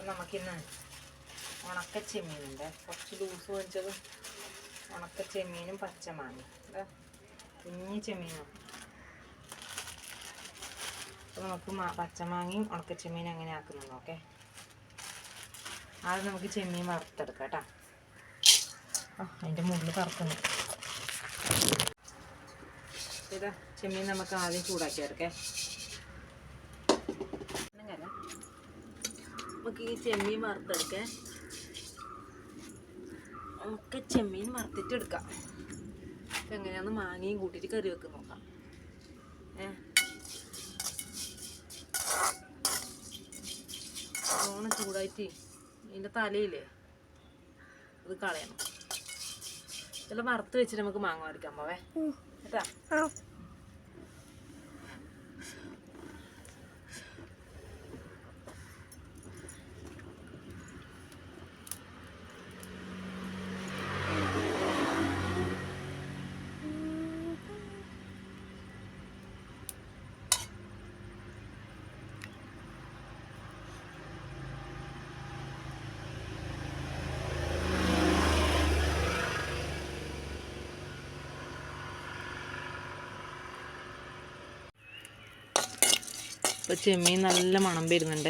അപ്പം നമുക്കിന്ന് ഉണക്ക ചെമ്മീനുണ്ട്. കുറച്ച് ലൂസ് മേടിച്ചത് ഉണക്ക ചെമ്മീനും പച്ചമാങ്ങി. കുഞ്ഞി ചെമ്മീനാണ്. അപ്പോൾ നമുക്ക് പച്ചമാങ്ങയും ഉണക്ക ചെമ്മീനും എങ്ങനെ ആക്കുന്നു നോക്കേ. ആദ്യം നമുക്ക് ചെമ്മീൻ വറുത്തെടുക്കാം കേട്ടോ. ആ അതിന്റെ മുകളിൽ പറക്കുന്നു ഇതാ ചെമ്മീൻ നമുക്ക് ആദ്യം ചൂടാക്കി എടുക്കേ. നമുക്ക് ഈ ചെമ്മീൻ വറുത്തെടുക്കേ. നമുക്ക് ചെമ്മീൻ വറുത്തിട്ട് എടുക്കാം എങ്ങനെയാണെന്ന് എങ്ങനെയാന്ന് മാങ്ങയും കൂട്ടിയിട്ട് കറി വെക്ക് നോക്കാം. ഏ? ഓണം ചൂടായിട്ട് ഇതിന്റെ തലയില്ലേ? അത് കളയണം. ഇതെല്ലാം വറുത്ത് വെച്ചിട്ട് നമുക്ക് മാങ്ങ വരയ്ക്കാൻ പോവേ. കേട്ടാ? ഇപ്പോൾ ചെമ്മീൻ നല്ല മണം വരുന്നുണ്ട്.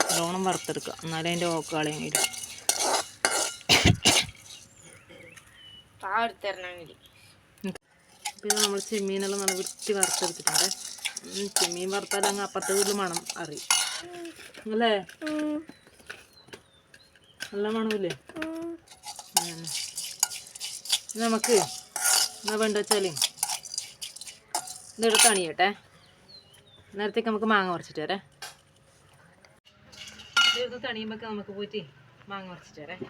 നല്ലോണം വറുത്തെടുക്കുക. എന്നാലേ അതിന്റെ ഓക്ക് കളയാൻ വരും. പിന്നെ നമ്മൾ ചെമ്മീനെല്ലാം നല്ല വൃത്തി വറുത്തെടുത്തിട്ടുണ്ട്. ചെമ്മീൻ വറുത്താൽ അങ്ങ് അപ്പുറത്തെ വീട്ടിൽ മണം അറിയും. അല്ലേ? നല്ല മണമില്ലേ? നമുക്ക് എന്നാ വേണ്ട വെച്ചാലേ ഇതെടുത്ത് അണിയട്ടെ. നേരത്തേക്ക് നമുക്ക് മാങ്ങ പറിച്ചിട്ട് വരാം. തണിയുമ്പോൾ നമുക്ക് പോയിട്ട് മാങ്ങ പറിച്ചിട്ട് വരാം.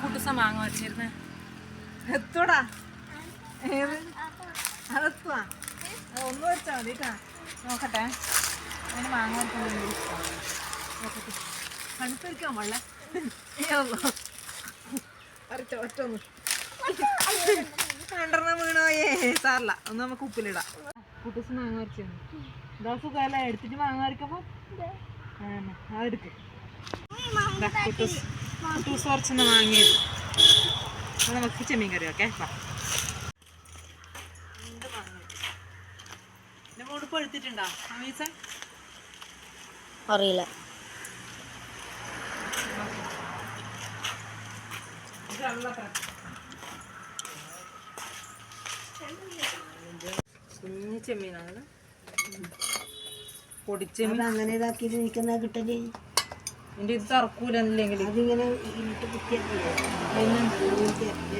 കുട്ടുസ മാങ്ങ വച്ചിരുന്ന് എത്തോടാ. അതെത്തുവാ. ഒന്ന് വെച്ചാ മതി കേട്ടാ. നോക്കട്ടെ. അതിന് മാങ്ങ വരയ്ക്കുന്നത് ഇഷ്ടമാണ് നോക്കട്ടെ കണുത്തിരിക്കാൻ പാടില്ല വരച്ചോ ഒറ്റ ഒന്ന് രണ്ടെണ്ണം വീണോയേ സാറില്ല ഒന്ന് നമുക്ക് ഉപ്പിലിടാം. കുട്ടീസ് മാങ്ങ വരച്ചു ഇതാ സുഖമല്ല എടുത്തിട്ട് മാങ്ങ വരയ്ക്കുമ്പോൾ അതെടുക്ക് കുട്ടൂസ് കുട്ടൂസ് കുറച്ചൊന്ന് വാങ്ങിയത് അപ്പോൾ നമുക്ക് ചെമ്മീൻ കറി ഓക്കെ വാ എന്റെ മോൾ പഴുത്തിട്ടുണ്ടോ അമീസ അറിയില്ല കുഞ്ഞു ചെമ്മീനാണ് പൊടിച്ചെമ്മീൻ അങ്ങനെ ഇതാക്കിയിട്ട് നിൽക്കുന്ന കിട്ടൽ. എന്റെ ഇത് തറക്കൂലെന്നില്ലെങ്കിൽ. അതിങ്ങനെ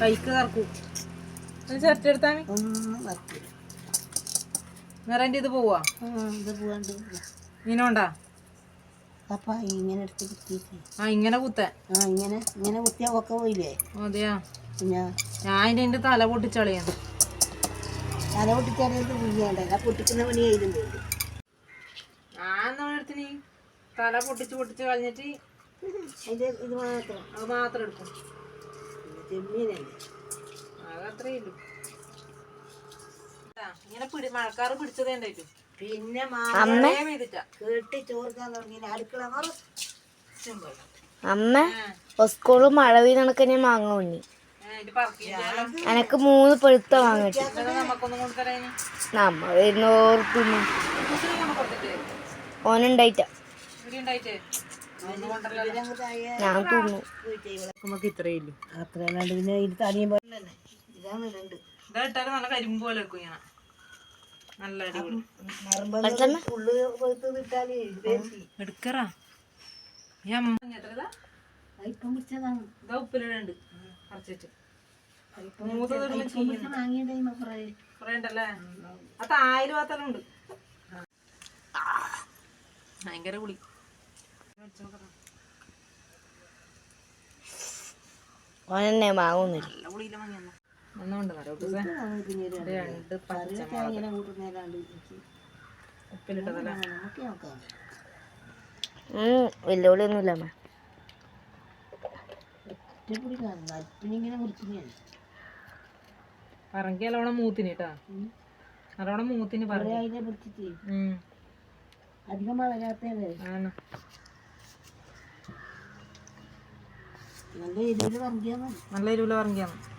കൈക്ക് തറക്കൂ. ചിരട്ടെടുത്താൽ ഒന്നും ഇത് പോവാ. ഇത് പോവാണ്ട്. ഇങ്ങനെണ്ടാ അപ്പ ഇങ്ങനെ എടുത്ത് കുത്തിയിട്ട്. ആ ഇങ്ങനെ കുത്താൻ ആ ഇങ്ങനെ ഇങ്ങനെ കുത്തിയാൽ ഒക്കെ പോയില്ലേ? അതെയാ. പിന്നെ? ഞാൻ അതിന്റെ എന്റെ തല പൊട്ടിച്ചളിയാണ്. തല പൊട്ടിച്ചളിയത് കുയ്യാണ്ട് ആ പൊട്ടിക്കുന്ന പണി ആയിരുന്നു ഞാൻ നമ്മളെടുത്തിന് തല പൊട്ടിച്ച് പൊട്ടിച്ച് കളഞ്ഞിട്ട് അതിന്റെ ഇത് മാത്രം. അത് മാത്രം എടുക്കും. ചെമ്മീനല്ലേ? അത് അത്രയേ ഉള്ളൂ. ഇങ്ങനെ പിടി മഴക്കാറ് പിടിച്ചതേ ഉണ്ടായിട്ടു പിന്നെ പെയ്തിട്ടാ കേട്ടി ചോർക്കാൻ തുടങ്ങി. അടുക്കള അമ്മ സ്കൂളിൽ മഴ പെയ്ത് ഞാൻ മാങ്ങ ഉണ്ണി. എനക്ക് മൂന്ന് പഴുത്ത വാങ്ങിട്ട് നമ്മ കൊടുത്തിട്ട്? ഓനുണ്ടായിട്ട. ഞാൻ തിന്നു. നമുക്ക് ഇത്രയേ ഉള്ളൂ അത്രയല്ലാണ്ട് പിന്നെ ഇത് തടിയും പോലെ ഇതാണ് രണ്ട്. ഇതാ ഇട്ടാലും നല്ല കരിമ്പ് പോലെ വെക്കും ഇങ്ങനെ. നല്ല അടിപൊളി. എടുക്കറാ. കുറച്ചിട്ട് കുറേ ഉണ്ടല്ലേ അത് ഭയങ്കര കുളി ഓനെന്നെ മാങ്ങൊന്നുമില്ല. നല്ല കുളിയില്ല മഞ്ഞ രണ്ട് ഉപ്പിലിട്ടതല്ലേ? അമ്മ. കാണുന്നു അല്പിനിങ്ങനെ മുറിക്കുന്നതാണ് പറങ്കി നല്ലോണം മൂത്തിന് കേട്ടാ നല്ലോണം മൂത്തിന്. അധികം നല്ല രീതിയിൽ പറഞ്ഞാൽ മതി നല്ല എരിവിൽ പറങ്കിയാണ്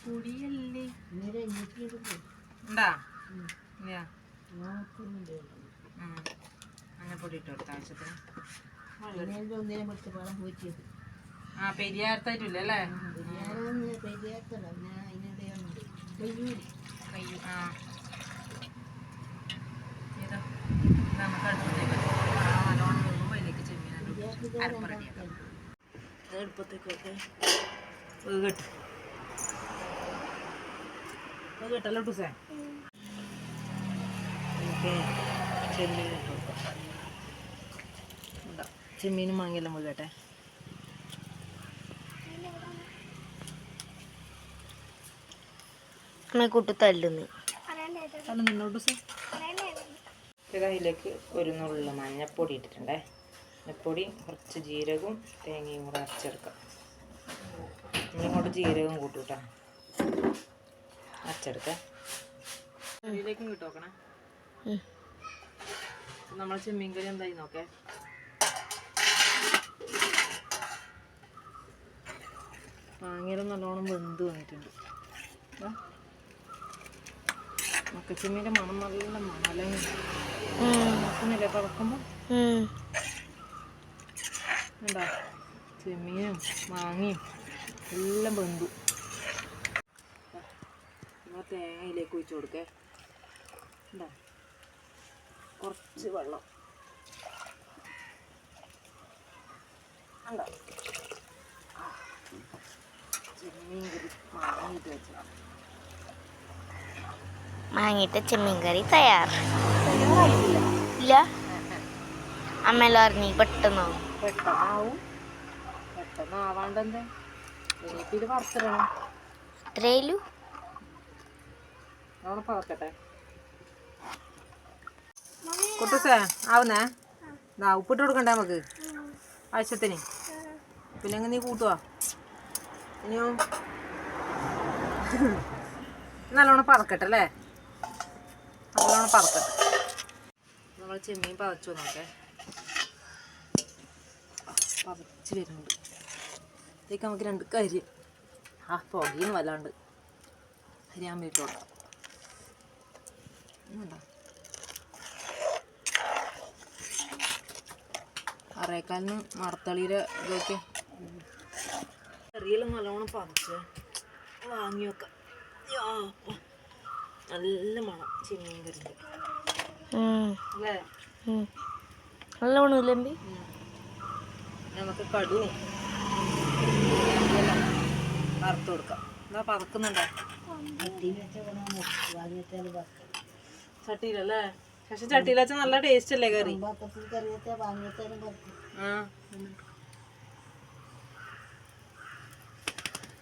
പൊടിയല്ലേ ഉണ്ടാ? മഞ്ഞപ്പൊടി ഇട്ട് കൊടുത്ത ആവശ്യത്തിന്. ആ പെരിയാർത്തായിട്ടില്ല അല്ലേ ആ. നമുക്ക് അടുപ്പത്തേക്ക് നല്ലോണം വേകുമ്പോൾ അതിലേക്ക് ചെമ്മീൻ അരപ്പ് റെഡിയാക്കാം അടുപ്പത്തേക്കൊക്കെ വേകട്ട് വേകട്ടല്ലോ ടൂസേ ഓക്കെ. ചെമ്മീൻ ഇട്ട്. കൊടുക്കാം ഇതാ, ചെമ്മീനും മാങ്ങിയെല്ലാം അമ്മ കൂട്ടി തല്ലുന്നു ഒരു നുള്ള മഞ്ഞപ്പൊടി ഇട്ടിട്ടുണ്ടേ. മഞ്ഞപ്പൊടി കുറച്ച് ജീരകവും തേങ്ങയും കൂടെ അരച്ചെടുക്കാം. ഇങ്ങോട്ട് ജീരകം കൂട്ടൂട്ടാ അരച്ചെടുക്കാം അതിലേക്കും കിട്ടോക്കണേ. ഉം. നമ്മൾ ചെമ്മീൻ കറി എന്തായി നോക്കേ? മാങ്ങയിലും നല്ലോണം വെന്ത് വന്നിട്ടുണ്ട്. മക്കച്ചെമ്മീന്റെ മണം നല്ല മണലങ്ങി നോക്കുന്നില്ലേ തുറക്കുമ്പോൾ എന്താ ചെമ്മീനും മാങ്ങയും എല്ലാം വെന്തു. തേങ്ങയിലേക്ക് ഒഴിച്ചു കൊടുക്കേ. എന്താ കുറച്ച് വെള്ളം. ഉണ്ടോ ചെമ്മീൻ കറി മാങ്ങിയിട്ട് ചെമ്മീൻ കറി തയ്യാർ. ഇല്ല? അമ്മയെല്ലാം അറിഞ്ഞു പെട്ടെന്നോ? പെട്ടെന്നാവും. പെട്ടെന്നാവാണ്ട് എന്താ? ഇനിയിപ്പോൾ ഇത് വറുത്തിടണം. അത്രേലു അവിടെ പറക്കട്ടെ. കുട്ടൂസേ ആവുന്നേ? ഇതാ ഉപ്പിട്ട് കൊടുക്കണ്ടേ നമുക്ക്? ആവശ്യത്തിന്. പിന്നെ എങ്ങനെ നീ കൂട്ടുവാ? ഇനിയോ? നല്ലോണം പറക്കട്ടെ അല്ലേ? നല്ലോണം പറക്കട്ടെ. നമ്മൾ ചെമ്മീൻ പതച്ചു നോക്കേ. പതച്ച് വരുന്നുണ്ട്. ഇതിലേക്ക് നമുക്ക് രണ്ട് കരി. ആ പുകയും വല്ലാണ്ട്. അരിയാൻ വേണ്ടി കൊടുക്കാം? അറേക്കാലിന് മറത്തളിയുടെ ഇതൊക്കെ. കറിയെല്ലാം നല്ലോണം പറിച്ച് വാങ്ങി വെക്കാം യാ, നല്ല മണം ചെമ്മീൻ കറിന്റെ അല്ലേ? നല്ലോണം ഇല്ലമ്പി ഉം. നമുക്ക് കടുവും വറുത്ത് കൊടുക്കാം. എന്താ പറക്കുന്നുണ്ടോ ചട്ടിയിലല്ലേ? പക്ഷെ ചട്ടിയിൽ വെച്ചാൽ നല്ല ടേസ്റ്റ് അല്ലേ കറി?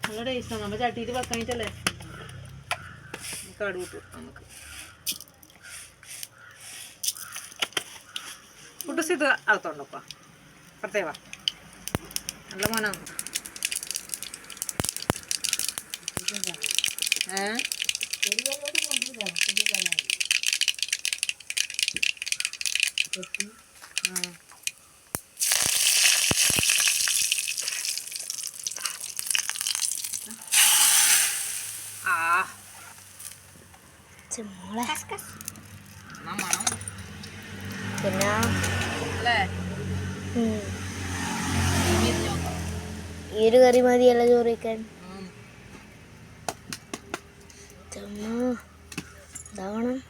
നല്ല ടേസ്റ്റാണ് നമ്മൾ ചട്ടിയിൽ വെക്കാനിട്ടല്ലേ കടു കിട്ടും നമുക്ക്. കുട്ടസ് ഇത് അകത്തോണ്ടപ്പാ പ്രത്യേക നല്ല മോനാണ് ഏ? ആ. ആ മണം. പിന്നെ? ഈ ഒരു കറി മതിയല്ല ചോറ് വയ്ക്കാൻ. ഇതാവണം.